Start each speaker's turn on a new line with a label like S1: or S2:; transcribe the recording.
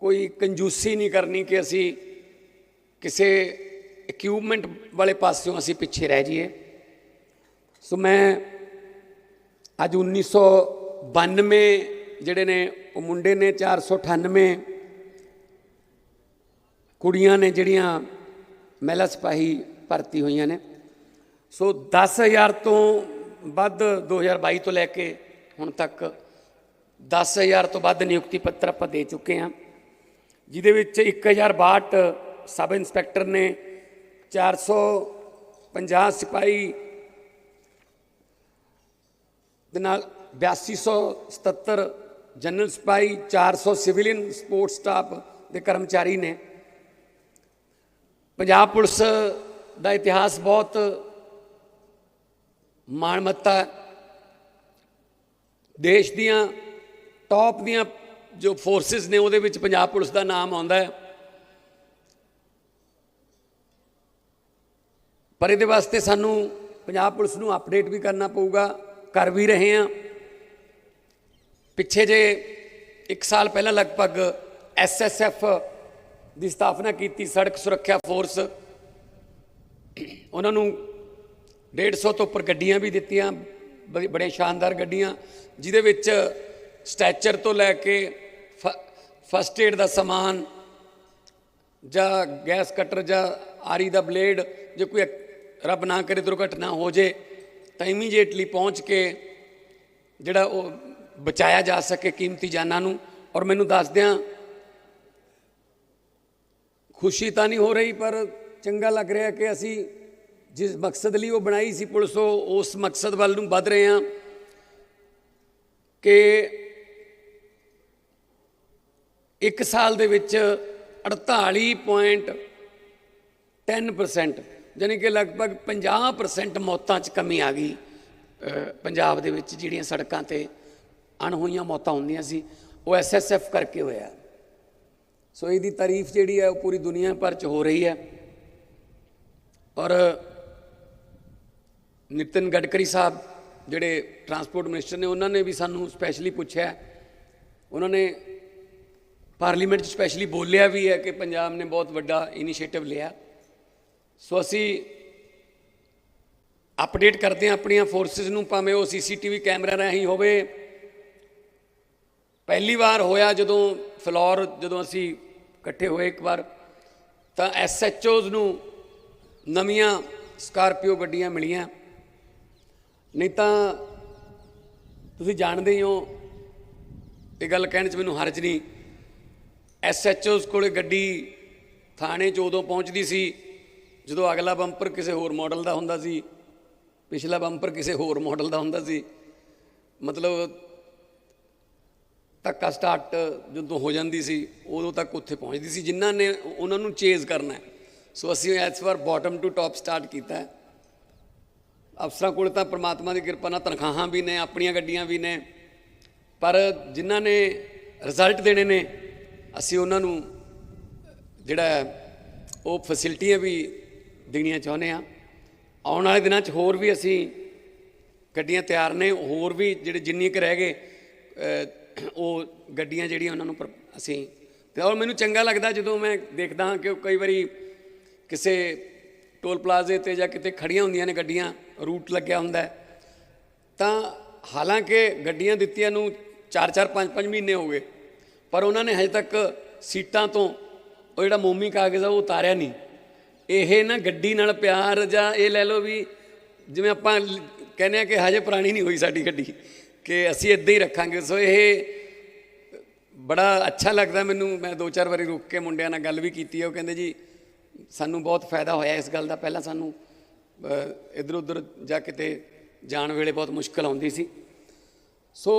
S1: ਕੋਈ ਕੰਜੂਸੀ ਨਹੀਂ ਕਰਨੀ ਕਿ ਅਸੀਂ ਕਿਸੇ ਇਕਵਿਪਮੈਂਟ ਵਾਲੇ ਪਾਸਿਓਂ ਅਸੀਂ ਪਿੱਛੇ ਰਹਿ ਜਾਈਏ ਸੋ ਮੈਂ ਅੱਜ 1992 ਜਿਹੜੇ ਨੇ ਉਹ ਮੁੰਡੇ ਨੇ 498 ਕੁੜੀਆਂ ਨੇ ਜਿਹੜੀਆਂ ਮਹਿਲਾ ਸਿਪਾਹੀ ਭਰਤੀ ਹੋਈਆਂ ਨੇ ਸੋ 10000 ਤੋਂ ਵੱਧ 2022 ਤੋਂ ਲੈ ਕੇ ਹੁਣ ਤੱਕ 10000 ਤੋਂ ਵੱਧ ਨਿਯੁਕਤੀ ਪੱਤਰ ਆਪਾਂ ਦੇ ਚੁੱਕੇ ਹਾਂ ਜਿਹਦੇ ਵਿੱਚ 1062 ਸਬ ਇੰਸਪੈਕਟਰ ਨੇ 450 ਸਿਪਾਹੀ ਦੇ ਨਾਲ 8277 ਜਨਰਲ ਸਿਪਾਹੀ 400 ਸਿਵਿਲੀਅਨ ਸਪੋਰਟ ਸਟਾਫ ਦੇ ਕਰਮਚਾਰੀ ਨੇ। ਪੰਜਾਬ ਪੁਲਿਸ ਦਾ ਇਤਿਹਾਸ ਬਹੁਤ ਮਾਣਮੱਤਾ ਹੈ। ਦੇਸ਼ ਦੀਆਂ ਟੌਪ ਦੀਆਂ ਜੋ ਫੋਰਸਸ ਨੇ ਉਹਦੇ ਵਿੱਚ ਪੰਜਾਬ ਪੁਲਿਸ ਦਾ ਨਾਮ ਆਉਂਦਾ ਹੈ। ਪਰ ਇਹਦੇ ਵਾਸਤੇ ਸਾਨੂੰ ਪੰਜਾਬ ਪੁਲਿਸ ਨੂੰ ਅਪਡੇਟ ਵੀ ਕਰਨਾ ਪਊਗਾ, ਕਰ ਵੀ ਰਹੇ ਹਾਂ। ਪਿੱਛੇ ਜੇ 1 ਸਾਲ ਪਹਿਲਾਂ ਲਗਭਗ ਐਸਐਸਐਫ ਦੀ ਸਥਾਪਨਾ ਕੀਤੀ ਸੜਕ ਸੁਰੱਖਿਆ ਫੋਰਸ ਉਹਨਾਂ ਨੂੰ 150 ਤੋਂ ਉੱਪਰ ਗੱਡੀਆਂ ਵੀ ਦਿੱਤੀਆਂ, ਬੜੀ- ਬੜੇ ਸ਼ਾਨਦਾਰ ਗੱਡੀਆਂ, ਜਿਹਦੇ ਵਿੱਚ ਸਟੈਚਰ ਤੋਂ ਲੈ ਕੇ ਫਸਟ ਏਡ ਦਾ ਸਮਾਨ ਜਾਂ ਗੈਸ ਕਟਰ ਜਾਂ ਆਰੀ ਦਾ ਬਲੇਡ, ਜੇ ਕੋਈ ਰੱਬ ਨਾ ਕਰੇ ਦੁਰਘਟਨਾ ਹੋ ਜੇ, ਤਾਂ ਇਮੀਡੀਏਟਲੀ ਪਹੁੰਚ ਕੇ ਜਿਹੜਾ ਉਹ ਬਚਾਇਆ ਜਾ ਸਕੇ ਕੀਮਤੀ ਜਾਨਾਂ ਨੂੰ। ਔਰ ਮੈਨੂੰ ਦੱਸਦਿਆਂ ਖੁਸ਼ੀ ਤਾਂ ਨਹੀਂ ਹੋ ਰਹੀ, ਪਰ ਚੰਗਾ ਲੱਗ ਰਿਹਾ ਕਿ ਅਸੀਂ ਜਿਸ ਮਕਸਦ ਲਈ ਉਹ ਬਣਾਈ ਸੀ ਪੁਲਿਸ, ਉਹ ਉਸ ਮਕਸਦ ਵੱਲ ਨੂੰ ਵੱਧ ਰਹੇ ਹਾਂ ਕਿ ਇੱਕ ਸਾਲ ਦੇ ਵਿੱਚ 48.10% ਯਾਨੀ ਕਿ ਲਗਭਗ 50% ਮੌਤਾਂ 'ਚ ਕਮੀ ਆ ਗਈ। ਪੰਜਾਬ ਦੇ ਵਿੱਚ ਜਿਹੜੀਆਂ ਸੜਕਾਂ ਤੇ ਅਣਹੋਈਆਂ ਮੌਤਾਂ ਹੁੰਦੀਆਂ ਸੀ, ਉਹ ਐਸਐਸਐਫ ਕਰਕੇ ਹੋਇਆ। ਸੋ ਇਹਦੀ ਤਾਰੀਫ ਜਿਹੜੀ ਹੈ, ਉਹ ਪੂਰੀ ਦੁਨੀਆ ਭਰ 'ਚ ਹੋ ਰਹੀ ਹੈ। ਔਰ ਨਿਤਿਨ ਗਡਕਰੀ ਸਾਹਿਬ ਜਿਹੜੇ ਟਰਾਂਸਪੋਰਟ ਮਿਨਿਸਟਰ ਨੇ, ਉਹਨਾਂ ਨੇ ਵੀ ਸਾਨੂੰ ਸਪੈਸ਼ਲੀ ਪੁੱਛਿਆ। ਉਹਨਾਂ ਨੇ ਪਾਰਲੀਮੈਂਟ 'ਚ ਸਪੈਸ਼ਲੀ ਬੋਲਿਆ ਵੀ ਹੈ ਕਿ ਪੰਜਾਬ ਨੇ ਬਹੁਤ ਵੱਡਾ ਇਨੀਸ਼ੀਏਟਿਵ ਲਿਆ। ਸੋ ਅਸੀਂ ਅਪਡੇਟ ਕਰਦੇ ਹਾਂ ਆਪਣੀਆਂ ਫੋਰਸਸ ਨੂੰ, ਭਾਵੇਂ ਉਹ ਸੀਸੀਟੀਵੀ ਕੈਮਰਾ ਰਾਹੀਂ ਹੋਵੇ। ਪਹਿਲੀ ਵਾਰ ਹੋਇਆ ਜਦੋਂ ਫਲੋਰ, ਜਦੋਂ ਅਸੀਂ ਇਕੱਠੇ ਹੋਏ ਇੱਕ ਵਾਰ, ਤਾਂ ਐਸਐਚਓਜ਼ ਨੂੰ ਨਵੀਆਂ ਸਕਾਰਪੀਓ ਗੱਡੀਆਂ ਮਿਲੀਆਂ। ਨਹੀਂ ਤਾਂ ਤੁਸੀਂ ਜਾਣਦੇ ਹੀ ਹੋ, ਇਹ ਗੱਲ ਕਹਿਣ 'ਚ ਮੈਨੂੰ ਹਰਜ ਨਹੀਂ। ਐਸਐਚਓਜ਼ ਕੋਲੇ ਗੱਡੀ ਥਾਣੇ 'ਚ ਉਦੋਂ ਪਹੁੰਚਦੀ ਸੀ, ਜਦੋਂ ਅਗਲਾ ਬੰਪਰ ਕਿਸੇ ਹੋਰ ਮਾਡਲ ਦਾ ਹੁੰਦਾ ਸੀ, ਪਿਛਲਾ ਬੰਪਰ ਕਿਸੇ ਹੋਰ ਮਾਡਲ ਦਾ ਹੁੰਦਾ ਸੀ। ਮਤਲਬ ਧੱਕਾ ਸਟਾਰਟ ਜਦੋਂ ਹੋ ਜਾਂਦੀ ਸੀ, ਉਦੋਂ ਤੱਕ ਉੱਥੇ ਪਹੁੰਚਦੀ ਸੀ। ਜਿਨ੍ਹਾਂ ਨੇ ਉਹਨਾਂ ਨੂੰ ਚੇਜ਼ ਕਰਨਾ ਸੋ ਅਸੀਂ ਐਸ ਵਾਰ ਬਾਟਮ ਟੂ ਟਾਪ ਸਟਾਰਟ ਕੀਤਾ ਅਫਸਰਾਂ ਕੋਲ ਤਾਂ ਪ੍ਰਮਾਤਮਾ ਦੀ ਕਿਰਪਾ ਨਾਲ ਤਨਖਾਹਾਂ ਵੀ ਨੇ, ਆਪਣੀਆਂ ਗੱਡੀਆਂ ਵੀ ਨੇ, ਪਰ ਜਿਨ੍ਹਾਂ ਨੇ ਰਿਜ਼ਲਟ ਦੇਣੇ ਨੇ ਅਸੀਂ ਉਹਨਾਂ ਨੂੰ ਜਿਹੜਾ ਉਹ ਫੈਸਿਲਿਟੀਆਂ ਵੀ ਦੇਣੀਆਂ ਚਾਹੁੰਦੇ ਆ ਆਉਣ ਵਾਲੇ ਦਿਨਾਂ 'ਚ ਹੋਰ ਵੀ ਅਸੀਂ ਗੱਡੀਆਂ ਤਿਆਰ ਨੇ, ਹੋਰ ਵੀ ਜਿਹੜੇ ਜਿੰਨੀ ਕੁ ਰਹਿ ਗਏ ਉਹ ਗੱਡੀਆਂ ਜਿਹੜੀਆਂ ਉਹਨਾਂ ਨੂੰ ਪਰ- ਅਸੀਂ ਤੇ ਔਰ ਮੈਨੂੰ ਚੰਗਾ ਲੱਗਦਾ ਜਦੋਂ ਮੈਂ ਦੇਖਦਾ ਹਾਂ ਕਿ ਉਹ ਕਈ ਵਾਰੀ ਕਿਸੇ ਟੋਲ ਪਲਾਜ਼ੇ ਤੇ ਜਾਂ ਕਿਤੇ ਖੜੀਆਂ ਹੁੰਦੀਆਂ ਨੇ ਗੱਡੀਆਂ, ਰੂਟ ਲੱਗਿਆ ਹੁੰਦਾ ਤਾਂ ਹਾਲਾਂਕਿ ਗੱਡੀਆਂ ਦਿੱਤੀਆਂ ਨੂੰ 4-4 5-5 ਮਹੀਨੇ ਹੋ ਗਏ। ਪਰ ਉਹਨਾਂ ਨੇ ਹਜੇ ਤੱਕ ਸੀਟਾਂ ਤੋਂ ਉਹ ਜਿਹੜਾ ਮੋਮੀ ਕਾਗਜ਼ ਆ ਉਹ ਉਤਾਰਿਆ ਨਹੀਂ। ਇਹ ਨਾ ਗੱਡੀ ਨਾਲ ਪਿਆਰ ਜਾਂ ਇਹ ਲੈ ਲਓ ਵੀ ਜਿਵੇਂ ਆਪਾਂ ਕਹਿੰਦੇ ਆ ਕਿ ਹਜੇ ਪੁਰਾਣੀ ਨਹੀਂ ਹੋਈ ਸਾਡੀ ਗੱਡੀ, ਕਿ ਅਸੀਂ ਇੱਦਾਂ ਹੀ ਰੱਖਾਂਗੇ। ਸੋ ਇਹ ਬੜਾ ਅੱਛਾ ਲੱਗਦਾ ਮੈਨੂੰ। ਮੈਂ ਦੋ ਚਾਰ ਵਾਰੀ ਰੁਕ ਕੇ ਮੁੰਡਿਆਂ ਨਾਲ ਗੱਲ ਵੀ ਕੀਤੀ ਹੈ ਉਹ ਕਹਿੰਦੇ ਜੀ, ਸਾਨੂੰ ਬਹੁਤ ਫਾਇਦਾ ਹੋਇਆ ਇਸ ਗੱਲ ਦਾ। ਪਹਿਲਾਂ ਸਾਨੂੰ ਇਧਰ ਉਧਰ ਜਾ ਕਿਤੇ ਜਾਣ ਵੇਲੇ ਬਹੁਤ ਮੁਸ਼ਕਲ ਆਉਂਦੀ ਸੀ। ਸੋ